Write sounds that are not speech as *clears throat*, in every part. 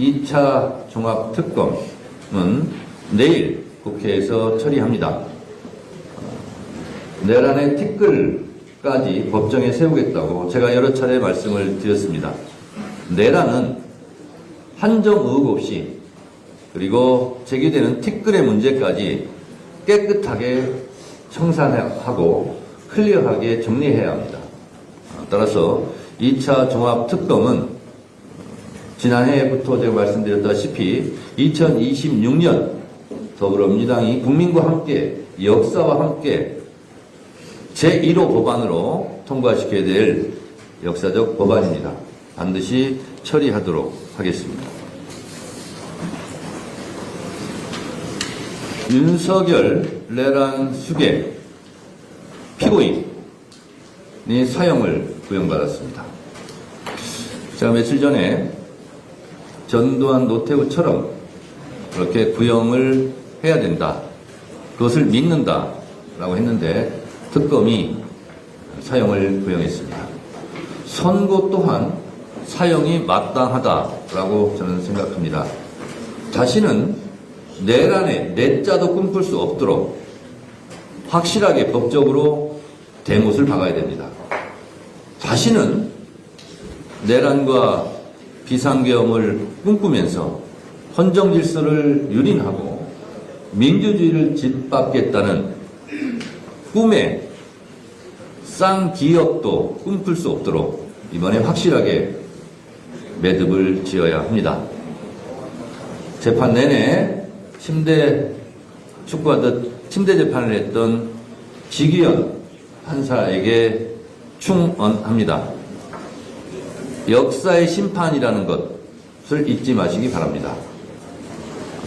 2차 종합특검은 내일 국회에서 처리합니다. 내란의 티끌까지 법정에 세우겠다고 제가 여러 차례 말씀을 드렸습니다. 내란은 한정 의혹 없이 그리고 제기되는 티끌의 문제까지 깨끗하게 청산하고 클리어하게 정리해야 합니다. 따라서 2차 종합특검은 지난해부터 제가 말씀드렸다시피 2026년 더불어민주당이 국민과 함께 역사와 함께 제1호 법안으로 통과시켜야 될 역사적 법안입니다. 반드시 처리하도록 하겠습니다. 윤석열 내란 수계 피고인이 사형을 구형받았습니다. 제가 며칠 전에 전두환 노태우처럼 그렇게 구형을 해야 된다. 그것을 믿는다. 라고 했는데 특검이 사형을 구형했습니다. 선고 또한 사형이 마땅하다라고 저는 생각합니다. 자신은 내란에 내자도 꿈꿀 수 없도록 확실하게 법적으로 대못을 박아야 됩니다. 자신은 내란과 비상계엄을 꿈꾸면서 헌정 질서를 유린하고 민주주의를 짓밟겠다는 꿈에 쌍기업도 꿈꿀 수 없도록 이번에 확실하게 매듭을 지어야 합니다. 재판 내내 침대 축구하듯 침대 재판을 했던 지기현 판사에게 충언합니다. 역사의 심판이라는 것을 잊지 마시기 바랍니다.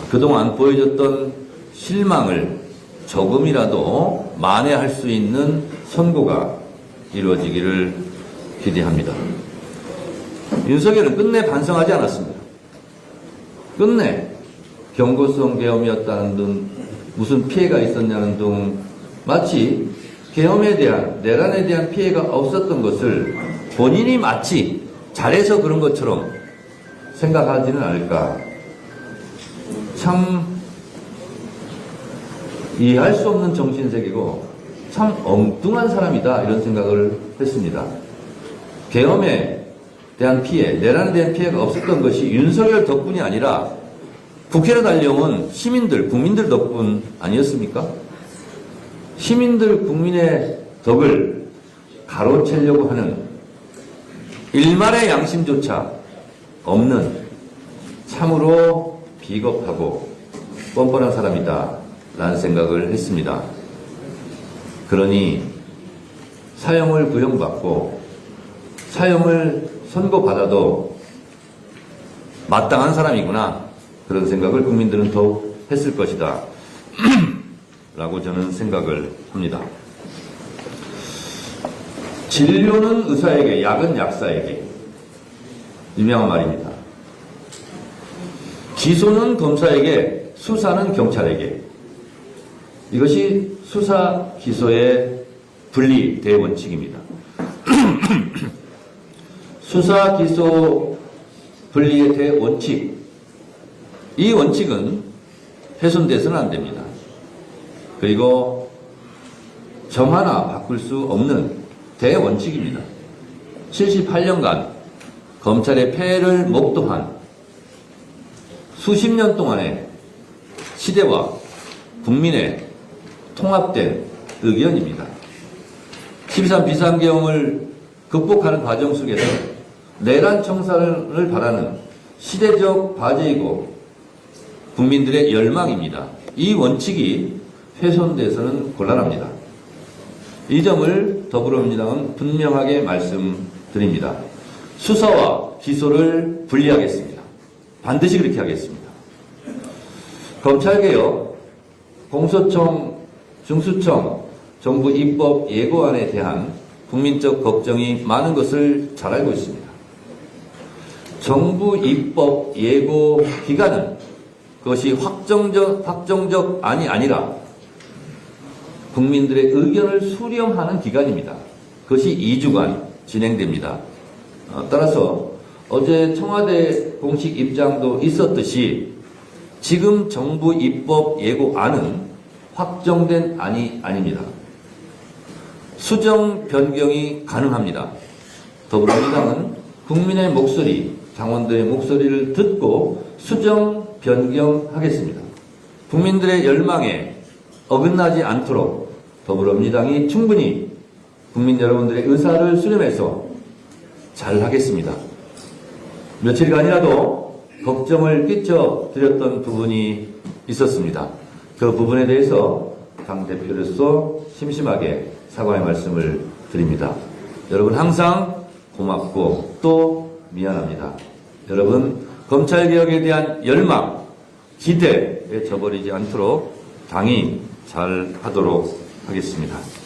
그동안 보여줬던 실망을 조금이라도 만회할 수 있는 선고가 이루어지기를 기대합니다. 윤석열은 끝내 반성하지 않았습니다. 끝내 경고성 계엄이었다는 등 무슨 피해가 있었냐는 등 마치 계엄에 대한 내란에 대한 피해가 없었던 것을 본인이 마치 잘해서 그런 것처럼 생각하지는 않을까. 참 이해할 수 없는 정신세계고 참 엉뚱한 사람이다 이런 생각을 했습니다. 계엄에 대한 피해, 내란에 대한 피해가 없었던 것이 윤석열 덕분이 아니라 국회로 달려온 시민들, 국민들 덕분 아니었습니까? 시민들, 국민의 덕을 가로채려고 하는 일말의 양심조차 없는 참으로 비겁하고 뻔뻔한 사람이다. 라는 생각을 했습니다. 그러니 사형을 구형받고 사형을 선고받아도 마땅한 사람이구나. 그런 생각을 국민들은 더욱 했을 것이다. *clears throat* 라고 저는 생각을 합니다. 진료는 의사에게, 약은 약사에게. 유명한 말입니다. 기소는 검사에게, 수사는 경찰에게. 이것이 수사 기소의 분리 대원칙입니다. *clears throat* 수사 기소 분리의 대원칙. 이 원칙은 훼손돼서는 안 됩니다. 그리고 점 하나 바꿀 수 없는 대원칙입니다. 78년간 검찰의 폐해를 목도한 수십 년 동안의 시대와 국민의 통합된 의견입니다. 13 비상계엄을 극복하는 과정 속에서 내란 청산을 바라는 시대적 과제이고 국민들의 열망입니다. 이 원칙이 훼손돼서는 곤란합니다. 이 점을 더불어민주당은 분명하게 말씀드립니다. 수사와 기소를 분리하겠습니다. 반드시 그렇게 하겠습니다. 검찰개혁, 공소청, 중수청, 정부 입법 예고안에 대한 국민적 걱정이 많은 것을 잘 알고 있습니다. 정부 입법 예고 기간은 그것이 확정적, 확정적 안이 아니라 국민들의 의견을 수렴하는 기간입니다. 그것이 2주간 진행됩니다. 어, 따라서 어제 청와대 공식 입장도 있었듯이 지금 정부 입법 예고안은 확정된 안이 아닙니다. 수정 변경이 가능합니다. 더불어민주당은 국민의 목소리, 당원들의 목소리를 듣고 수정 변경하겠습니다. 국민들의 열망에 어긋나지 않도록 더불어민주당이 충분히 국민 여러분들의 의사를 수렴해서 잘 하겠습니다. 며칠간이라도 걱정을 끼쳐 드렸던 부분이 있었습니다. 그 부분에 대해서 당 대표로서 심심하게 사과의 말씀을 드립니다. 여러분 항상 고맙고 또 미안합니다. 여러분 검찰개혁에 대한 열망, 기대에 저버리지 않도록 당이 잘 하도록 하겠습니다.